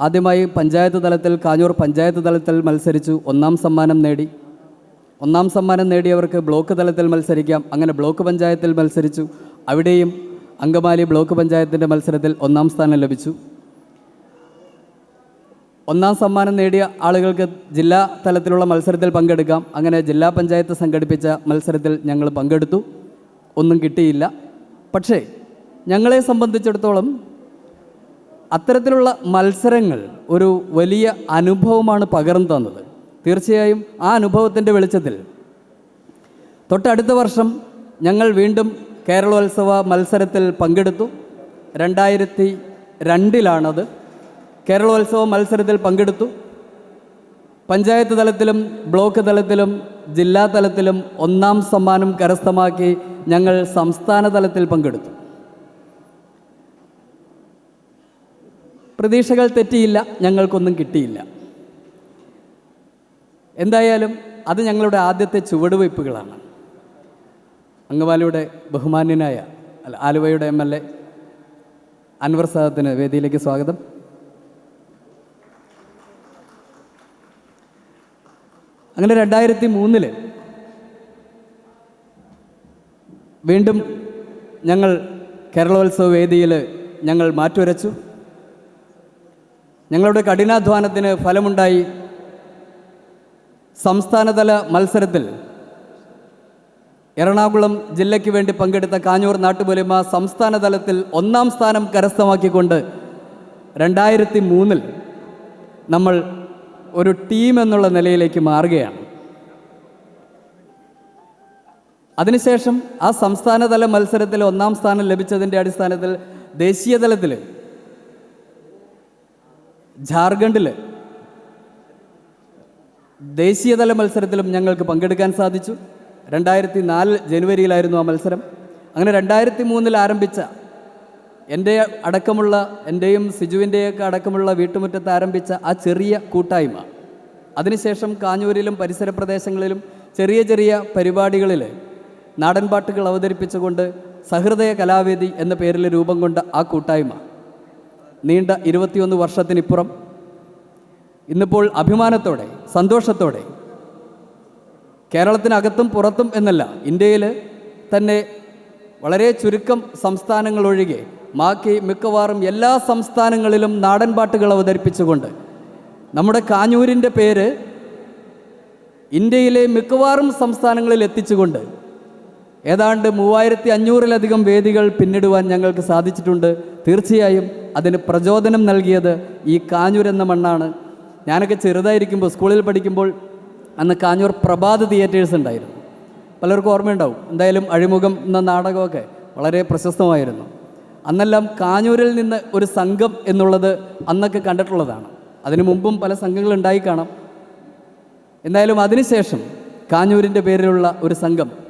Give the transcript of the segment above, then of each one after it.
ആദ്യമായി പഞ്ചായത്ത് തലത്തിൽ കാഞ്ഞൂർ പഞ്ചായത്ത് തലത്തിൽ മത്സരിച്ചു. ഒന്നാം സമ്മാനം നേടി. ഒന്നാം സമ്മാനം നേടിയവർക്ക് ബ്ലോക്ക് തലത്തിൽ മത്സരിക്കാം. അങ്ങനെ ബ്ലോക്ക് പഞ്ചായത്തിൽ മത്സരിച്ചു. അവിടെയും അങ്കമാലി ബ്ലോക്ക് പഞ്ചായത്തിന്റെ മത്സരത്തിൽ ഒന്നാം സ്ഥാനം ലഭിച്ചു. ഒന്നാം സമ്മാനം നേടിയ ആളുകൾക്ക് ജില്ലാ തലത്തിലുള്ള മത്സരത്തിൽ പങ്കെടുക്കാം. അങ്ങനെ ജില്ലാ പഞ്ചായത്ത് സംഘടിപ്പിച്ച മത്സരത്തിൽ ഞങ്ങൾ പങ്കെടുത്തു. ഒന്നും കിട്ടിയില്ല. പക്ഷേ ഞങ്ങളെ സംബന്ധിച്ചിടത്തോളം അത്തരത്തിലുള്ള മത്സരങ്ങൾ ഒരു വലിയ അനുഭവമാണ് പകർന്നു തന്നത്. തീർച്ചയായും ആ അനുഭവത്തിന്റെ വെളിച്ചത്തിൽ. തൊട്ടടുത്ത വർഷം ഞങ്ങൾ വീണ്ടും കേരളോത്സവ മത്സരത്തിൽ പങ്കെടുത്തു. രണ്ടായിരത്തി രണ്ടിലാണത് കേരളോത്സവ മത്സരത്തിൽ പങ്കെടുത്തു. പഞ്ചായത്ത് തലത്തിലും ബ്ലോക്ക് തലത്തിലും ജില്ലാ തലത്തിലും ഒന്നാം സമ്മാനം കരസ്ഥമാക്കി ഞങ്ങൾ സംസ്ഥാന തലത്തിൽ പങ്കെടുത്തു. പ്രതീക്ഷകൾ തെറ്റിയില്ല ഞങ്ങൾക്കൊന്നും കിട്ടിയില്ല. എന്തായാലും അത് ഞങ്ങളുടെ ആദ്യത്തെ ചുവടുവയ്പ്പുകളാണ്. അങ്കമാലിയുടെ ബഹുമാന്യനായ അല്ല ആലുവയുടെ എം എൽ എ അൻവർ സാദത്തിന് വേദിയിലേക്ക് സ്വാഗതം. അങ്ങനെ രണ്ടായിരത്തി മൂന്നിൽ വീണ്ടും ഞങ്ങൾ കേരളോത്സവ വേദിയിൽ ഞങ്ങൾ മാറ്റുരച്ചു. ഞങ്ങളുടെ കഠിനാധ്വാനത്തിന് ഫലമുണ്ടായി സംസ്ഥാനതല മത്സരത്തിൽ എറണാകുളം ജില്ലയ്ക്ക് വേണ്ടി പങ്കെടുത്ത കാഞ്ഞൂർ നാട്ടുപൊലിമ സംസ്ഥാന തലത്തിൽ ഒന്നാം സ്ഥാനം കരസ്ഥമാക്കിക്കൊണ്ട് രണ്ടായിരത്തി മൂന്നിൽ നമ്മൾ ഒരു ടീം എന്നുള്ള നിലയിലേക്ക് മാറുകയാണ്. അതിനുശേഷം ആ സംസ്ഥാനതല മത്സരത്തിൽ ഒന്നാം സ്ഥാനം ലഭിച്ചതിന്റെ അടിസ്ഥാനത്തിൽ ദേശീയ തലത്തിൽ ജാർഖണ്ഡിൽ ദേശീയതല മത്സരത്തിലും ഞങ്ങൾക്ക് പങ്കെടുക്കാൻ സാധിച്ചു. രണ്ടായിരത്തി നാല് ജനുവരിയിലായിരുന്നു ആ മത്സരം. അങ്ങനെ രണ്ടായിരത്തി മൂന്നിൽ ആരംഭിച്ച എന്റെ അടക്കമുള്ള എന്റെയും സിജുവിന്റെയൊക്കെ അടക്കമുള്ള വീട്ടുമുറ്റത്ത് ആരംഭിച്ച ആ ചെറിയ കൂട്ടായ്മ അതിനുശേഷം കാഞ്ഞൂരിലും പരിസര പ്രദേശങ്ങളിലും ചെറിയ ചെറിയ പരിപാടികളിൽ നാടൻപാട്ടുകൾ അവതരിപ്പിച്ചുകൊണ്ട് സഹൃദയ കലാവേദി എന്ന പേരിൽ രൂപം കൊണ്ട ആ കൂട്ടായ്മ. നീണ്ട ഇരുപത്തിയൊന്ന് വർഷത്തിനിപ്പുറം ഇന്നിപ്പോൾ അഭിമാനത്തോടെ സന്തോഷത്തോടെ കേരളത്തിനകത്തും പുറത്തും എന്നല്ല ഇന്ത്യയിൽ തന്നെ വളരെ ചുരുക്കം സംസ്ഥാനങ്ങളൊഴികെ ബാക്കി മിക്കവാറും എല്ലാ സംസ്ഥാനങ്ങളിലും നാടൻ പാട്ടുകൾ അവതരിപ്പിച്ചുകൊണ്ട് നമ്മുടെ കാഞ്ഞൂരിന്റെ പേര് ഇന്ത്യയിലെ മിക്കവാറും സംസ്ഥാനങ്ങളിൽ എത്തിച്ചുകൊണ്ട് ഏതാണ്ട് മൂവായിരത്തി അഞ്ഞൂറിലധികം വേദികൾ പിന്നിടുവാൻ ഞങ്ങൾക്ക് സാധിച്ചിട്ടുണ്ട്. തീർച്ചയായും അതിന് പ്രചോദനം നൽകിയത് ഈ കാഞ്ഞൂർ എന്ന മണ്ണാണ്. ഞാനൊക്കെ ചെറുതായിരിക്കുമ്പോൾ സ്കൂളിൽ പഠിക്കുമ്പോൾ അന്ന് കാഞ്ഞൂർ പ്രഭാത് തിയേറ്റേഴ്സ് ഉണ്ടായിരുന്നു. പലർക്കും ഓർമ്മയുണ്ടാവും. എന്തായാലും അഴിമുഖം എന്ന നാടകമൊക്കെ വളരെ പ്രശസ്തമായിരുന്നു. അന്നെല്ലാം കാഞ്ഞൂരിൽ നിന്ന് ഒരു സംഘം എന്നുള്ളത് അന്നൊക്കെ കണ്ടിട്ടുള്ളതാണ്. അതിനു മുമ്പും പല സംഘങ്ങൾ ഉണ്ടായി കാണാം. എന്തായാലും അതിനുശേഷം കാഞ്ഞൂരിന്റെ പേരിലുള്ള ഒരു സംഘം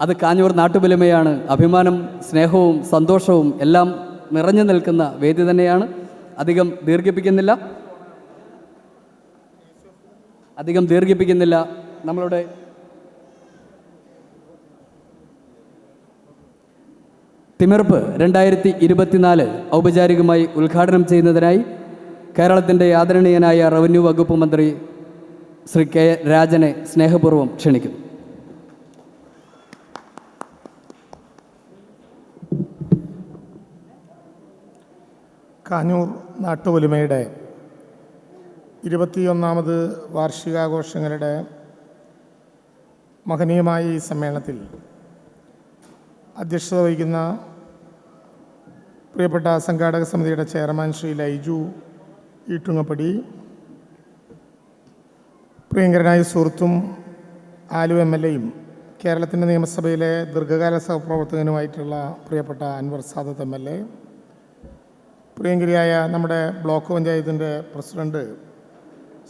അത് കാഞ്ഞൂർ നാട്ടുബലിമയാണ് അഭിമാനം സ്നേഹവും സന്തോഷവും എല്ലാം നിറഞ്ഞു നിൽക്കുന്ന വേദി തന്നെയാണ്. അധികം ദീർഘിപ്പിക്കുന്നില്ല. അധികം ദീർഘിപ്പിക്കുന്നില്ല നമ്മളുടെ തിമിർപ്പ് രണ്ടായിരത്തി ഇരുപത്തിനാല് ഔപചാരികമായി ഉദ്ഘാടനം ചെയ്യുന്നതിനായി കേരളത്തിന്റെ ആദരണീയനായ റവന്യൂ വകുപ്പ് മന്ത്രി ശ്രീ കെ രാജനെ സ്നേഹപൂർവം ക്ഷണിക്കുന്നു. കാഞ്ഞൂർ നാട്ടുപൊലിമയുടെ ഇരുപത്തിയൊന്നാമത് വാർഷികാഘോഷങ്ങളുടെ മഹനീയമായ ഈ സമ്മേളനത്തിൽ അധ്യക്ഷത വഹിക്കുന്ന പ്രിയപ്പെട്ട സംഘാടക സമിതിയുടെ ചെയർമാൻ ശ്രീ ലൈജു ഈട്ടുങ്ങപ്പടി പ്രിയങ്കരനായ സുഹൃത്തും ആലു എം എൽ എയും കേരളത്തിന്റെ നിയമസഭയിലെ ദീർഘകാല സഹപ്രവർത്തകനുമായിട്ടുള്ള പ്രിയപ്പെട്ട Anwar Sadath M L A പ്രിയങ്കരിയായ നമ്മുടെ ബ്ലോക്ക് പഞ്ചായത്തിന്റെ പ്രസിഡന്റ്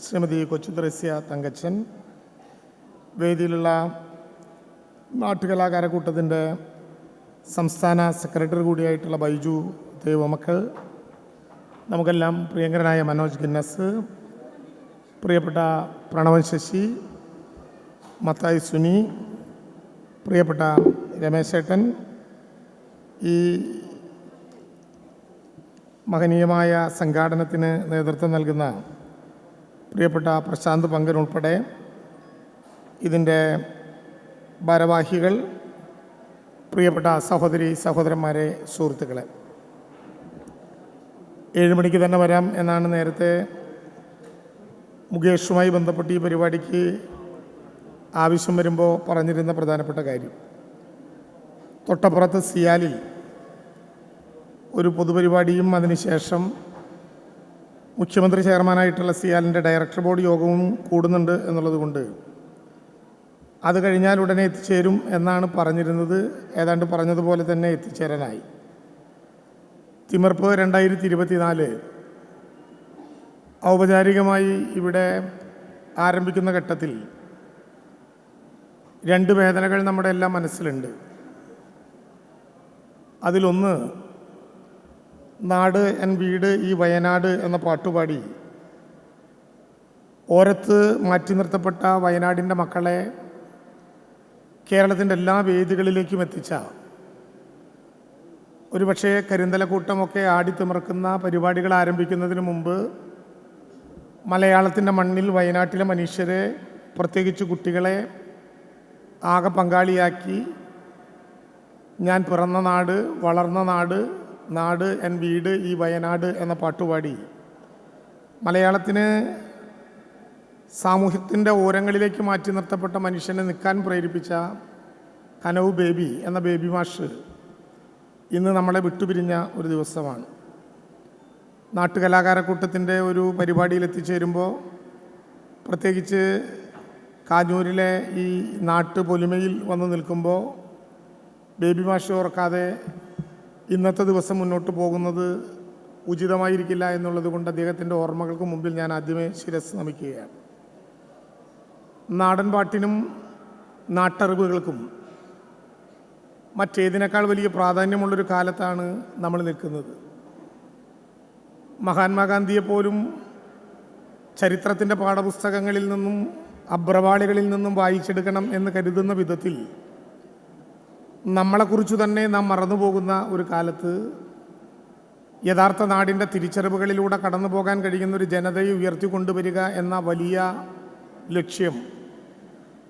ശ്രീമതി കൊച്ചുത്രസ്യ തങ്കച്ചൻ വേദിയിലുള്ള നാട്ടുകലാകാരക്കൂട്ടത്തിന്റെ സംസ്ഥാന സെക്രട്ടറി കൂടിയായിട്ടുള്ള ബൈജു ദൈവമക്കൾ നമുക്കെല്ലാം പ്രിയങ്കരനായ മനോജ് ഗിന്നസ് പ്രിയപ്പെട്ട പ്രണവൻ ശശി മത്തായി സുനി പ്രിയപ്പെട്ട രമേശേട്ടൻ ഈ മഹനീയമായ സംഘാടനത്തിന് നേതൃത്വം നൽകുന്ന പ്രിയപ്പെട്ട പ്രശാന്ത് പങ്കൻ ഉൾപ്പെടെ ഇതിന്റെ ഭാരവാഹികൾ പ്രിയപ്പെട്ട സഹോദരി സഹോദരന്മാരെ സുഹൃത്തുക്കളെ. ഏഴ് മണിക്ക് തന്നെ വരാം എന്നാണ് നേരത്തെ മുകേഷുമായി ബന്ധപ്പെട്ട് ഈ പരിപാടിക്ക് ആവശ്യം വരുമ്പോൾ പറഞ്ഞിരുന്ന പ്രധാനപ്പെട്ട കാര്യം. തൊട്ടപ്പുറത്ത് സിയാലിൽ ഒരു പൊതുപരിപാടിയും അതിനുശേഷം മുഖ്യമന്ത്രി ചെയർമാനായിട്ടുള്ള സിയാലിന്റെ ഡയറക്ടർ ബോർഡ് യോഗവും കൂടുന്നുണ്ട് എന്നുള്ളത് കൊണ്ട് അത് കഴിഞ്ഞാൽ ഉടനെ എത്തിച്ചേരും എന്നാണ് പറഞ്ഞിരുന്നത്. ഏതാണ്ട് പറഞ്ഞതുപോലെ തന്നെ എത്തിച്ചേരാനായി. തിമർപ്പ് രണ്ടായിരത്തി ഇരുപത്തിനാല് ഔപചാരികമായി ഇവിടെ ആരംഭിക്കുന്ന ഘട്ടത്തിൽ രണ്ട് വേദനകൾ നമ്മുടെ എല്ലാം മനസ്സിലുണ്ട്. അതിലൊന്ന് നാട് എൻ വീട് ഈ വയനാട് എന്ന പാട്ടുപാടി. ഓരത്ത് മാറ്റി നിർത്തപ്പെട്ട വയനാടിന്റെ മക്കളെ കേരളത്തിന്റെ എല്ലാ വേദികളിലേക്കും എത്തിച്ച ഒരുപക്ഷെ കരിന്തലക്കൂട്ടമൊക്കെ ആടിത്തിമിറക്കുന്ന പരിപാടികൾ ആരംഭിക്കുന്നതിന് മുമ്പ് മലയാളത്തിന്റെ മണ്ണിൽ വയനാട്ടിലെ മനുഷ്യരെ പ്രത്യേകിച്ച് കുട്ടികളെ ആകെ പങ്കാളിയാക്കി. ഞാൻ പിറന്ന നാട് വളർന്ന നാട് നാട് എൻ വീട് ഈ വയനാട് എന്ന പാട്ടുപാടി. മലയാളത്തിന് സാമൂഹ്യത്തിന്റെ ഓരങ്ങളിലേക്ക് മാറ്റി നിർത്തപ്പെട്ട മനുഷ്യനെ നിൽക്കാൻ പ്രേരിപ്പിച്ച കനവ് ബേബി എന്ന ബേബി മാഷ് ഇന്ന് നമ്മളെ വിട്ടുപിരിഞ്ഞ ഒരു ദിവസമാണ്. നാട്ടുകലാകാരക്കൂട്ടത്തിന്റെ ഒരു പരിപാടിയിൽ എത്തിച്ചേരുമ്പോൾ പ്രത്യേകിച്ച് കാഞ്ഞൂരിലെ ഈ നാട്ടു പൊലിമയിൽ വന്ന് നിൽക്കുമ്പോൾ ബേബി മാഷ് ഓർക്കാതെ ഇന്നത്തെ ദിവസം മുന്നോട്ട് പോകുന്നത് ഉചിതമായിരിക്കില്ല എന്നുള്ളത് കൊണ്ട് അദ്ദേഹത്തിന്റെ ഓർമ്മകൾക്ക് മുമ്പിൽ ഞാൻ ആദ്യമേ ശിരസ് നമിക്കുകയാണ്. നാടൻ പാട്ടിനും നാട്ടറിവുകൾക്കും മറ്റേതിനേക്കാൾ വലിയ പ്രാധാന്യമുള്ളൊരു കാലത്താണ് നമ്മൾ നിൽക്കുന്നത്. മഹാത്മാഗാന്ധിയെപ്പോലും ചരിത്രത്തിന്റെ പാഠപുസ്തകങ്ങളിൽ നിന്നും അബ്രവാളികളിൽ നിന്നും വായിച്ചെടുക്കണം എന്ന് കരുതുന്ന വിധത്തിൽ നമ്മളെക്കുറിച്ച് തന്നെ നാം മറന്നുപോകുന്ന ഒരു കാലത്ത് യഥാർത്ഥ നാടിന്റെ തിരിച്ചറിവുകളിലൂടെ കടന്നു പോകാൻ കഴിയുന്ന ഒരു ജനതയെ ഉയർത്തിക്കൊണ്ടുവരിക എന്ന വലിയ ലക്ഷ്യം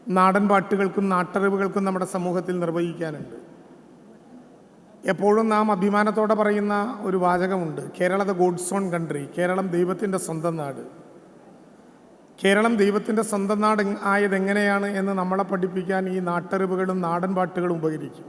നാടൻ പാട്ടുകൾക്കും നാട്ടറിവുകൾക്കും നമ്മുടെ സമൂഹത്തിൽ നിർവഹിക്കാനുണ്ട്. എപ്പോഴും നാം അഭിമാനത്തോടെ പറയുന്ന ഒരു വാചകമുണ്ട് Kerala the God's country Keralam ദൈവത്തിന്റെ സ്വന്തം നാട്. കേരളം ദൈവത്തിന്റെ സ്വന്തം നാട് ആയതെങ്ങനെയാണ് എന്ന് നമ്മളെ പഠിപ്പിക്കാൻ ഈ നാട്ടറിവുകളും നാടൻ പാട്ടുകളും ഉപകരിക്കും.